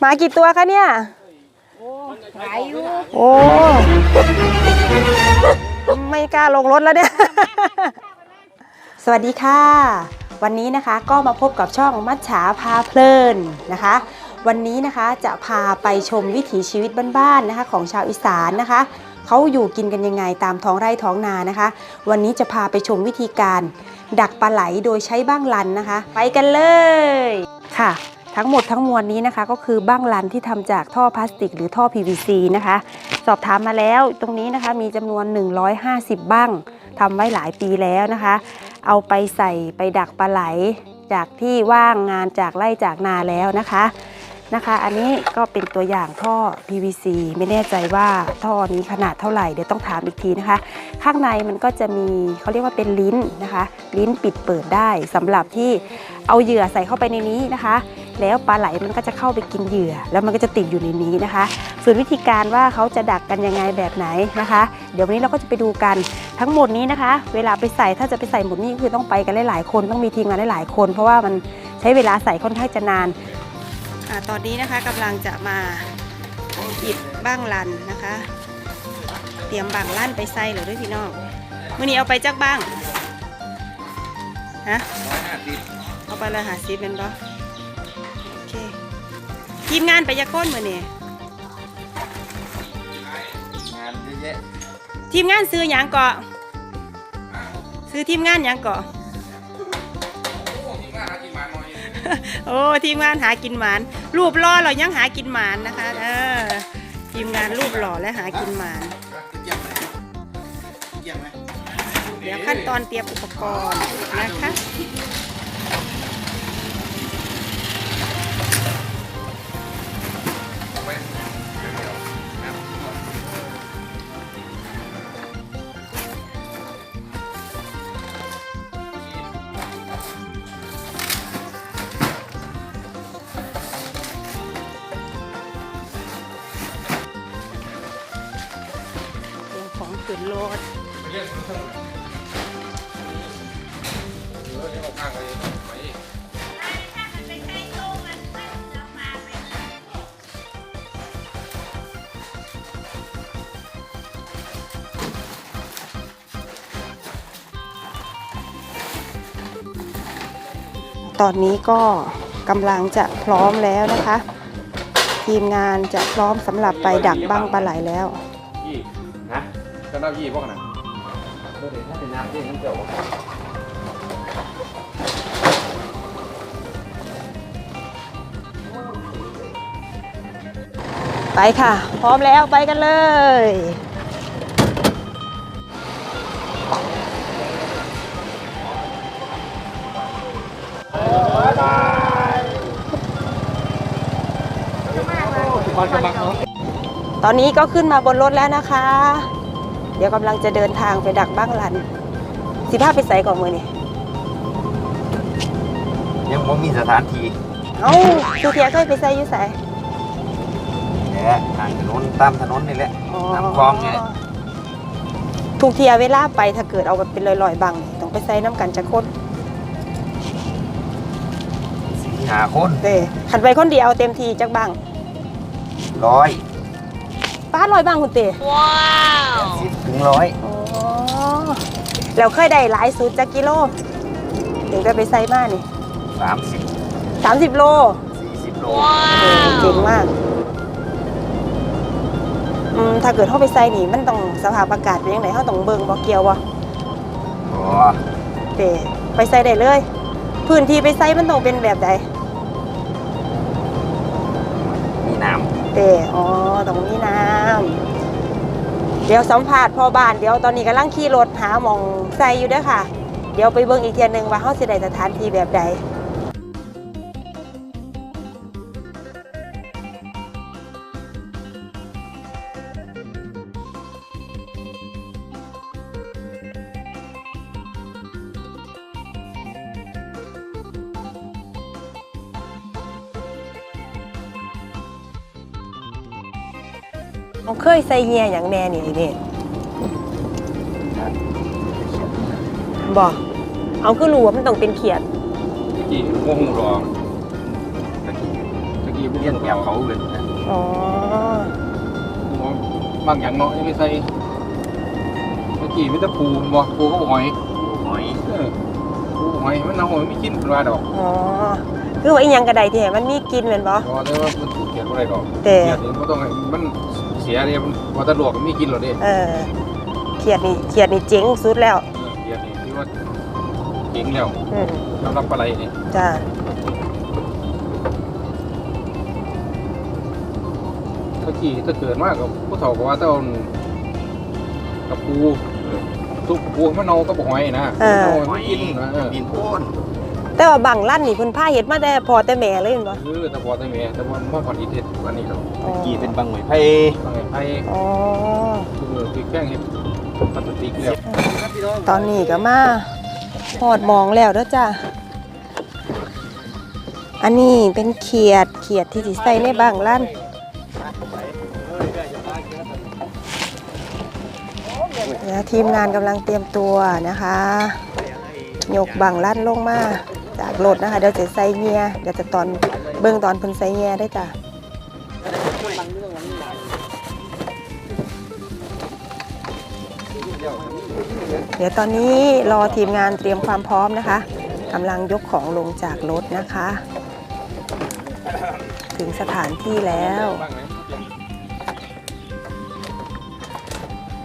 หมากี่ตัวคะเนี่ย ขายอยู่โอ้ ไม่กล้าลงรถแล้วเนี่ย สวัสดีค่ะ วันนี้นะคะก็มาพบกับช่องมัจฉาพาเพลินนะคะ วันนี้นะคะจะพาไปชมวิถีชีวิตบ้านๆนะคะ ของชาวอีสานนะคะเขาอยู่กินกันยังไงตามท้องไร่ท้องนานะคะ วันนี้จะพาไปชมวิธีการ ดักปลาไหลโดยใช้บ้างลันนะคะ ไปกันเลยค่ะ ทั้งหมดทั้งมวลนี้นะคะ ก็คือบ้างลันที่ทำจากท่อพลาสติก หรือท่อ PVC นะคะ สอบถามมาแล้วตรงนี้นะคะมีจำนวน 150 บ้างทำไว้หลายปีแล้วนะคะ เอาไปใส่ไปดักปลาไหลจากที่ว่างงานจากไร่จากนาแล้วนะคะ นะคะ อันนี้ก็เป็นตัวอย่างท่อ PVC ไม่แน่ใจว่าท่อนี้ขนาดเท่าไหร่เดี๋ยวต้องถามอีกทีนะคะ ข้างในมันก็จะมีเขาเรียกว่าเป็นลิ้นนะคะ ลิ้นปิดเปิดได้สำหรับที่เอาเหยื่อใส่เข้าไปในนี้นะคะ แล้วปลาไหลมันก็จะเข้าไปกินเหยื่อ แล้วมันก็จะติดอยู่ในนี้นะคะ ส่วนวิธีการว่าเขาจะดักกันยังไงแบบไหนนะคะ เดี๋ยววันนี้เราก็จะไปดูกันทั้งหมดนี้นะคะ เวลาไปใส่ถ้าจะไปใส่หมดนี่คือต้องไปกันหลายๆคนต้องมีทีมงานหลายๆคน เพราะว่ามันใช้เวลาใส่ค่อนข้างจะนาน อตอนนี้นะคะกำลังจะมาหยิบบ้างลันนะคะ เตรียมบังลั่นไปใส่เลยด้วยพี่น้องมื่อนี้เอาไปจักบ้างฮะเอาไปเลยหาซีเป็นปะโอเคทีมงานไปยาก้นมือนี่งานเยอะแยะทีมงานซื้อหยังเกาะซื้อทีมงานหยังเกาะ โอ้ทีมงานหากินหมาน รูปหล่อเรายังหากินหมานนะคะ เออทีมงานรูปหล่อและหากินหมาน เยี่ยมไหมเยี่ยมไหมเดี๋ยวขั้นตอนเตรียมอุปกรณ์นะคะ ของขึ้นรถตอนนี้ก็กำลังจะพร้อมแล้วนะคะ ทีมงานจะพร้อมสำหรับไปดักบั้งปลาไหลแล้ว ยี่ นะจะนับยี่พวกนั้นเดี๋ยวถ้าเป็นน้ำที่มันเกี่ยวไปค่ะ พร้อมแล้วไปกันเลยความสมัครเนาะตอนนี้ก็ขึ้นมาบนรถแล้วนะคะ เดี๋ยวกำลังจะเดินทางไปดักบ้างลันสิภาพไปใส่ก่อนมือนี่ยังไม่มีสถานที่เอ้าคือเทียเคยไปใส่อยุ่ใส่เนี่ยทางถนนตามถนนนี่แหละน้ำคลองไงถูกเทียเวลาไปถ้าเกิดเอาแบบเป็นลอยๆบังนี่ต้องไปใส่น้ำกันจะคนสี่หาคนเด้หันไปคนเดียวเต็มทีจักบังร้อย ป้าลอยบังคุณเต้สิบถึงร้อยอ๋อแล้วเคยได้หลายสุดจักกิโล ถึงได้ไปใส่มานี่สามสิบสามสิบโลสี่สิบโลโอ้เจ๋งมากอืมถ้าเกิดเข้าไปใส่นี่มันต้องสภาพอากาศเป็นยังไงเขาต้องเบิ่งบ่เกี่ยวบ่โอ้เตไปใส่ได้เลย พื้นที่ไปใส่มันต้องเป็นแบบใด เตอ๋อตรงนี้น้ำเดี๋ยวสัมภาษณ์พ่อบ้านเดี๋ยวตอนนี้กำลังขี่รถหาหมองใส่อยู่เด้อค่ะ เดี๋ยวไปเบิ่งอีกเทียหนึงว่าเฮาสิได้สถานที่แบบใด เราเคยใส่เงียอย่างแน่นี่นี่บอกเอาก็รู้ว่ามันต้องเป็นเขียดำตะกี้วงรองตะกี้ตะกี้เลี้ยงแอบเขาเลยนะอ๋อบางอย่างเนาะยังไม่ใส่เมื่อกี้ไม่ต้องปูบ่ปูก็หอยหอยเออปูหอยมันเอาหอยไม่กินปลาดอกอ๋อคือว่าอีหยังกระไดที่ให้มันมีกินเหมือนบ่พอแต่ว่ามันถูกเกลียดอะไรดอกแต่เกลียดนี่มันต้องให้มันเสียเนี่ยมันพอตะลวกมันไม่กินหรอกเด้เออเขียดนี่เขียดนี่เจ๋งสุดแล้วเออเกลียดนี่ที่ว่าเก่งแล้วอืมสำหรับปลาไหลนี่จ้าเมื่อกี้ถ้าเกิดมากกับผู้เฒ่าก็ว่าต้องกับปูเออทุกปูมันเอาก็บอกหอยนะเอาหอยไม่กินนะเออบินโพ้นแต่ว่าบังลั่นนี่เพิ่นพาเฮ็ดมาแต่พอแต่แม่เลยแม่นบ่เออแต่พอแต่แม่แต่ว่าเมื่อก่อนอีเทศ วันนี้เราอ๋อ กี่เป็นบางหอยไผ่ต้องให้ไอ้อ๋อเออคือแกล้งให้พลาสติกแล้วตอนนี้ก็มาหอดหมองแล้วเด้อจ้าอันนี้เป็นเขียดเขียดที่สิใส่ในบังลั่นเดี๋ยวทีมงานกำลังเตรียมตัวนะคะ ยกบังลั่นลงมาจากรถนะคะ เดี๋ยวจะใส่เงียเดี๋ยวจะตอนเบื้องตอนเพิ่นใส่เงียได้จ้ะ เดี๋ยวตอนนี้รอทีมงานเตรียมความพร้อมนะคะกำลังยกของลงจากรถนะคะ ถึงสถานที่แล้ว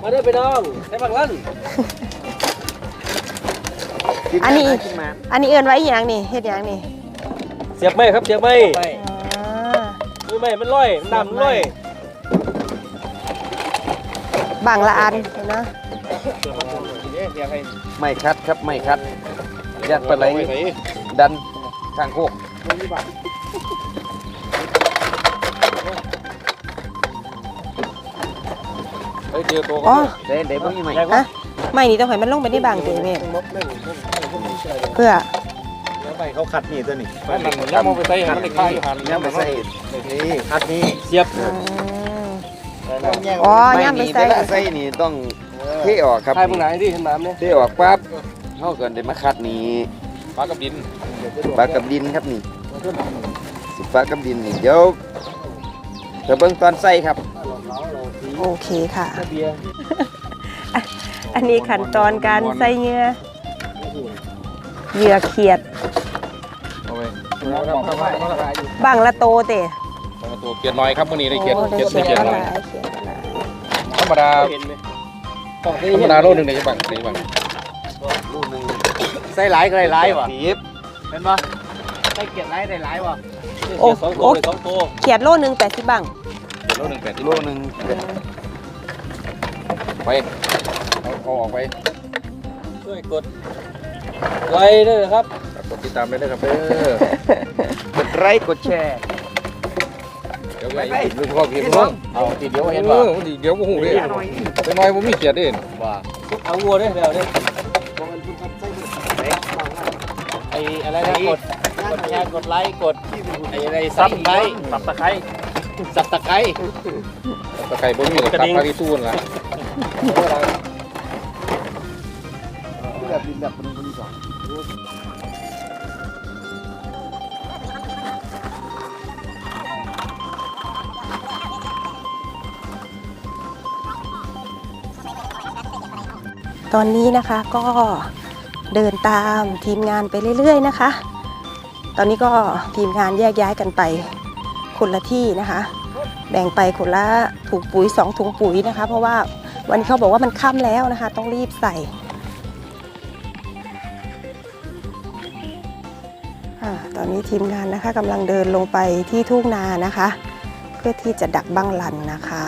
มาเด้อไปน้องใช้บังลั่นอันนี้ อันนี้เอินไว้อหย่างนี่เฮ็ดอหย่างนี่เสียบไม้ครับเสียบไม้อ่ามือไม้มันลอยมันดำมันลอยบางละอัน เห็นนะไม่คัดครับไม่คัดยัดปลาไหลดันข้างโคกเฮ้ยเจอตัวอ๋อเด้เด้บ่มีไหมฮะไม่นี่ต้องให้มันลงไปในบางตัวเมเพื่อแล้วไปเขาคัดนี่ตัวนี้มันนั่นย่ามเอาไปใส่หันในค่ายหันย่ำไปใส่นี่คัดนี่เสียบอืมอ๋อย่ำไปใส่เวลาใส่นี่ต้อง เทออกครับทายมึงไหนดิเห็นน้ำเนี่ยเทออกปั๊บเฮาก็ได้มาคัดนี่ปลากับดินปลากับดินครับนี่สิปลากับดินนี่เดี๋ยวเดี๋ยวเบิ่งตอนใส่ครับโอเคค่ะเบียร์อันนี้ขั้นตอนการใส่เหยื่อเหยื่อเขียดเอาไปเอาครับครับครับครับบางละโตเตะเอาตัวเกียดน้อยครับวันนี้ได้เกียดโอ้เกียดได้เกียดละน้อยลายเขียดละลายธรรมดาเห็นไหม ธรรมดาโลนึงได้ยังบังได้ยังบังลูกหนึงใส่หลายก็ได้หลายวะสิบเห็นปะใส่เกียร์หลายได้หลายวะโอ้สองตัวโอ้เลยสองตัวเขียดโลหนึงแปดสิบบังโลนึงแปดสิบลูกหนึงไปเอาเอาออกไปช่วยกดไลค์ด้วยนะครับ กดติดตามได้เลยครับเด้อกดไลค์กดแชร์ เดี๋ยวไอ้ลูกพ่อพี่น้องเอาทีเดียวเห็นเอปะเดี๋ยวก็หูเด้แต่น้อยผมมีเกียดเด้ว่าเอาวัวด้วยเดี๋ยวเนี่ยไอ้อะไรนะกดกดแชร์กดไลค์กดไอ้อะไรซับไคร้ซับตะไคร้ซับตะไคร้ตะไคร้บ่มีกับตับปลาที่ตู้นล่ะ ตอนนี้นะคะก็เดินตามทีมงานไปเรื่อยๆนะคะ ตอนนี้ก็ทีมงานแยกย้ายกันไปคนละที่นะคะ แบ่งไปคนละถุงปุ๋ยสองถุงปุ๋ยนะคะ เพราะว่าวันนี้เขาบอกว่ามันค่ำแล้วนะคะ ต้องรีบใส่ตอนนี้ทีมงานนะคะกำลังเดินลงไปที่ทุ่งนานะคะ เพื่อที่จะดักบังลันนะคะ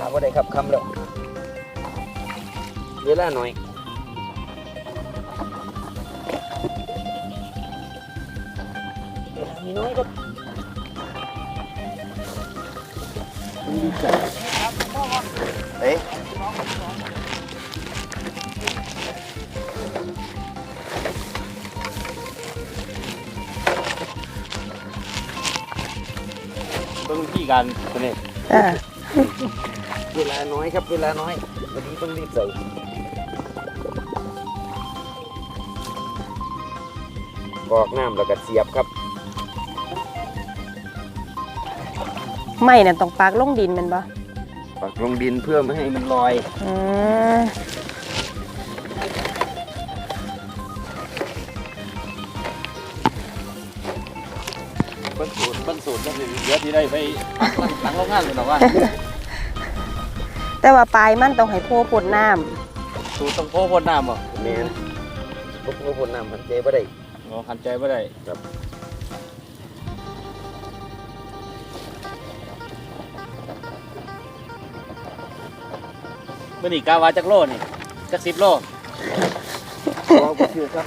าบ่ได้ครับคำแล้วเวลาหน่อยมีน้อยก็เอ๊ะเบิ่งที่การตัวนี้อ่า เวลาน้อยครับ เวลาน้อย วันนี้ต้องรีบใส่กอกน้ำแล้วก็เสียบครับ ไม่น่ะต้องปักลงดินมันบ่ปักลงดินเพื่อไม่ให้มันลอย อืมบรรสูตรบรรสูตรนั่นเองเดี๋ยวที่ได้ไปตั้งโรงงานเลยหรอว่า แต่ว่าปลายมันต้องให้โพปดน้สูตรต้องโพพ่นน้ำเหรอแม่นพวกพวกคนน้ำพันเจบ่ได้อ๋อหันใจไม่ได้ครับมื่อนี่กาวาจักโลนี่จักสิบโลบอกบ่ถือครับ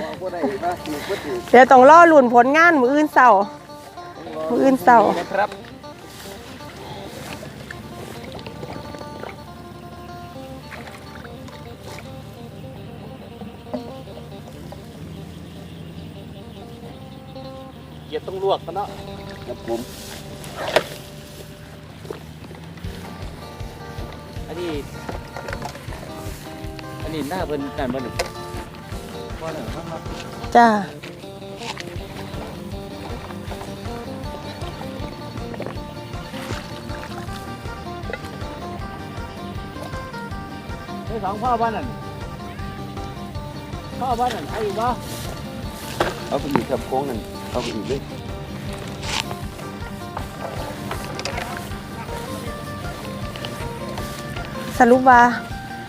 บอกบ่ได้ว่าถือบ่ถือำเดี๋ยวต้องรอลุ่นผลงานมืออื่นเสาร์ มืออื่นเสาร์นะครับ ครับผมอันนี้ อันนี้หน้าเพิ่นนั่นเพิ่นว่าหนึ่งข้างนอกจ้าได้สองพ่อบ้านนั่นพ่อบ้านนั่นใครอยู่บ่เอาไปอีกครับโค้งนั่นเอาไปอีกเลย สรุปว่า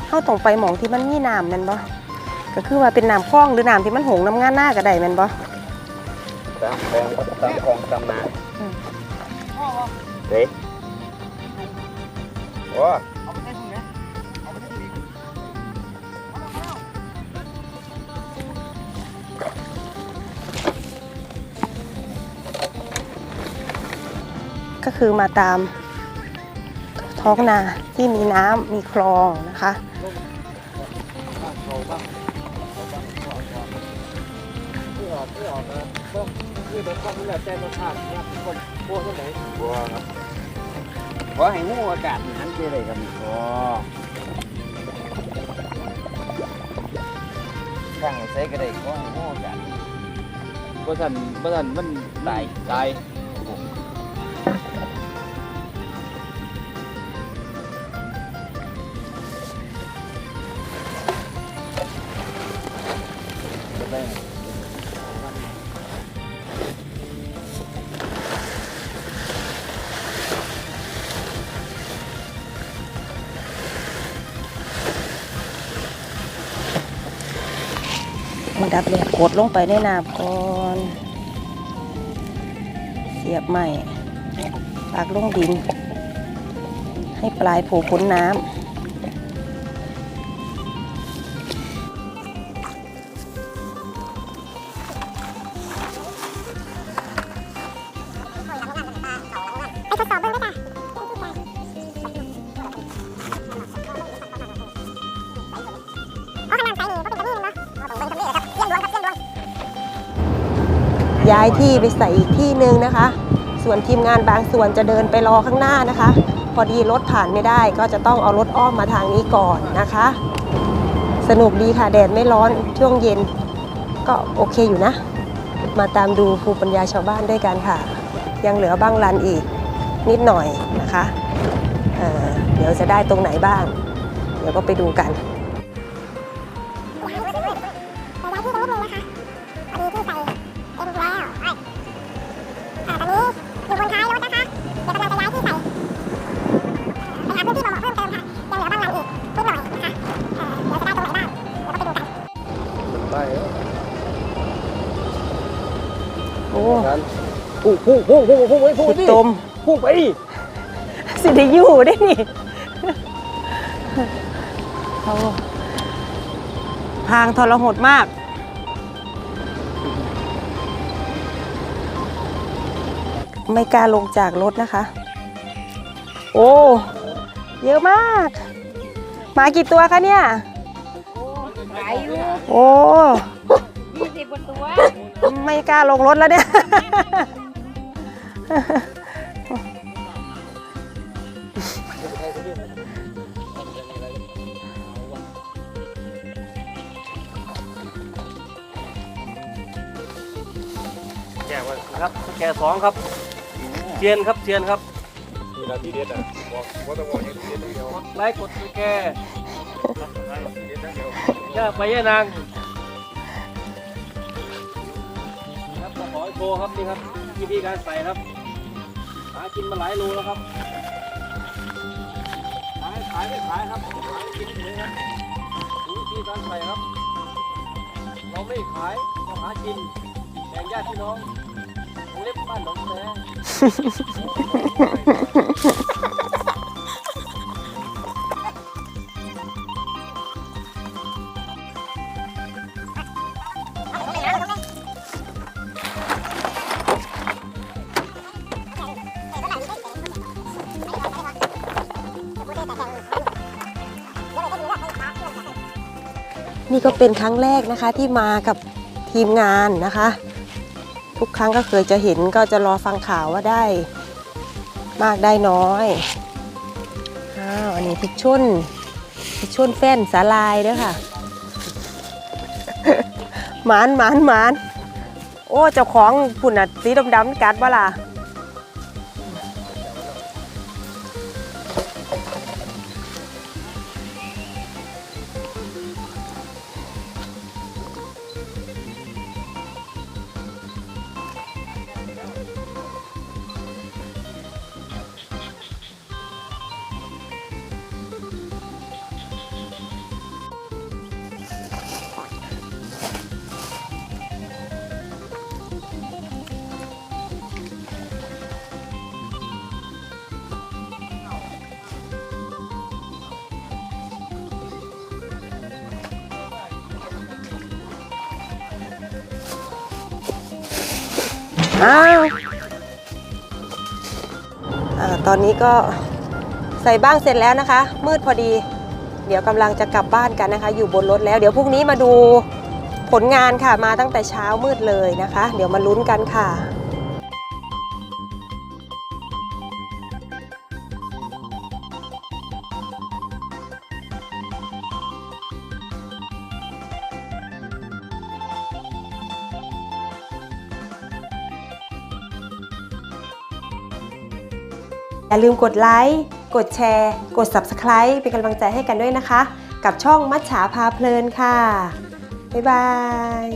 เข้าต้องไปหมองที่มันมีน้ำแมันบ่ก็คือว่าเป็นน้ำคลองหรือน้ำที่มันหงน้ำงานหน้าก็ได้แมันบ่ตามคลองตามคลองตามนาอืมเฮ้ยโอ้เอาไปใช้ตรงนี้เอาไปใช้ตรงนี้ก็คือมาตาม ท้องนาที่มีน้ำมีคลองนะคะเอาบ้างเอาบ้างเอาบ้างไม่ออกไม่ออกนะก็คือเป็นความรู้แหละแต่สภาพเนี่ยคนพวกไหนบัวครับบัวให้งูอากาศหันเจเลยครับนี่อข้างใส่ก็ได้ก็ให้งูอากาศบ่ทันบ่ทันมันตายตาย มันดับแรกกดลงไปในน้ำก่อน เสียบใหม่ปากลงดิน ให้ปลายโผล่พ้นน้ำ ย้ายที่ไปใส่อีกที่หนึ่งนะคะ ส่วนทีมงานบางส่วนจะเดินไปรอข้างหน้านะคะ พอดีรถผ่านไม่ได้ก็จะต้องเอารถอ้อมมาทางนี้ก่อนนะคะ สนุกดีค่ะแดดไม่ร้อนช่วงเย็น ก็โอเคอยู่นะ มาตามดูภูมิปัญญาชาวบ้านด้วยกันค่ะ ยังเหลือบ้างรันอีกนิดหน่อยนะคะเเดี๋ยวจะได้ตรงไหนบ้าง เดี๋ยวก็ไปดูกัน พุ่งพุ่งพุ่งพุ่งพุ่งไปพุ่งขุดดิตมพุ่งไปสิได้อยู่ได้นี่เขาทางทรหดมาก ไม่กล้าลงจากรถนะคะ โอ้ เยอะมาก มากี่ตัวคะเนี่ยขายอยู่โอ้ ยี่สิบกว่าตัว ไม่กล้าลงรถแล้วเนี่ยเแก้ว่าครับแก่สองครับเทียนครับเทียนครับทีละทีเด็ดอะบอกว่าต้องบอกอย่างทีเด็ดเดียวกดไลค์กดแก่ทีเด็ดเดียวย่าไปย่านางครับขอโชว์ครับนี่ครับวิธีการใส่ครับ กินมาหลายรูแล้วครับขายขายไม่ขายครับขายกินเลยครับดูวิธีการใส่ครับ เราไม่ขายเราหากินแบ่งญาติพี่น้องวงเล็บบ้านหนองแส นี่ก็เป็นครั้งแรกนะคะที่มากับทีมงานนะคะ ทุกครั้งก็เคยจะเห็นก็จะรอฟังข่าวว่าได้ มากได้น้อยอ้าวอันนี้พริกชุนพริกชุนแฟนสาลายเด้วยค่ะหมานหมานหมานโอ้เจ้าของผุ่นอะสีดำๆกัดว่าล่ะ อ้าวอาตอนนี้ก็ใส่บ้างเสร็จแล้วนะคะ มืดพอดี เดี๋ยวกำลังจะกลับบ้านกันนะคะ อยู่บนรถแล้วเดี๋ยวพรุ่งนี้มาดูผลงานค่ะมาตั้งแต่เช้ามืดเลยนะคะ เดี๋ยวมาลุ้นกันค่ะ อย่าลืมกดไลค์ กดแชร์ กด Subscribe เป็นกำลังใจให้กันด้วยนะคะ กับช่องมัชฉาพาเพลินค่ะ บ๊ายบาย